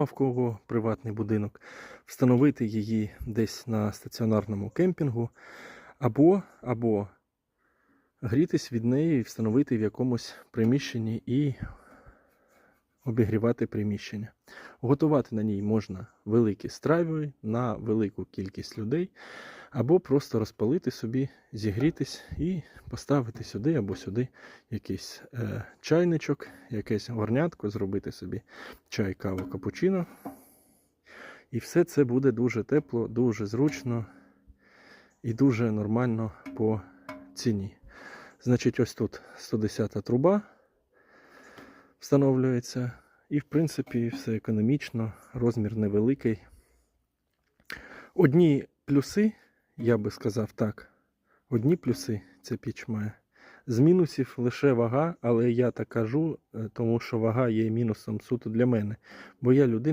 в кого приватний будинок, встановити її десь на стаціонарному кемпінгу, або, або грітись від неї і встановити в якомусь приміщенні і обігрівати приміщення. Готувати на ній можна великі страви на велику кількість людей, або просто розпалити собі, зігрітись і поставити сюди або сюди якийсь е, чайничок, якесь горнятко, зробити собі чай, каву, капучино. І все це буде дуже тепло, дуже зручно і дуже нормально по ціні. Значить, ось тут 110 труба встановлюється. І, в принципі, все економічно, розмір невеликий. Одні плюси, я би сказав так, одні плюси ця піч має. З мінусів лише вага, але я так кажу, е, тому що вага є мінусом суто для мене. Бо я людина.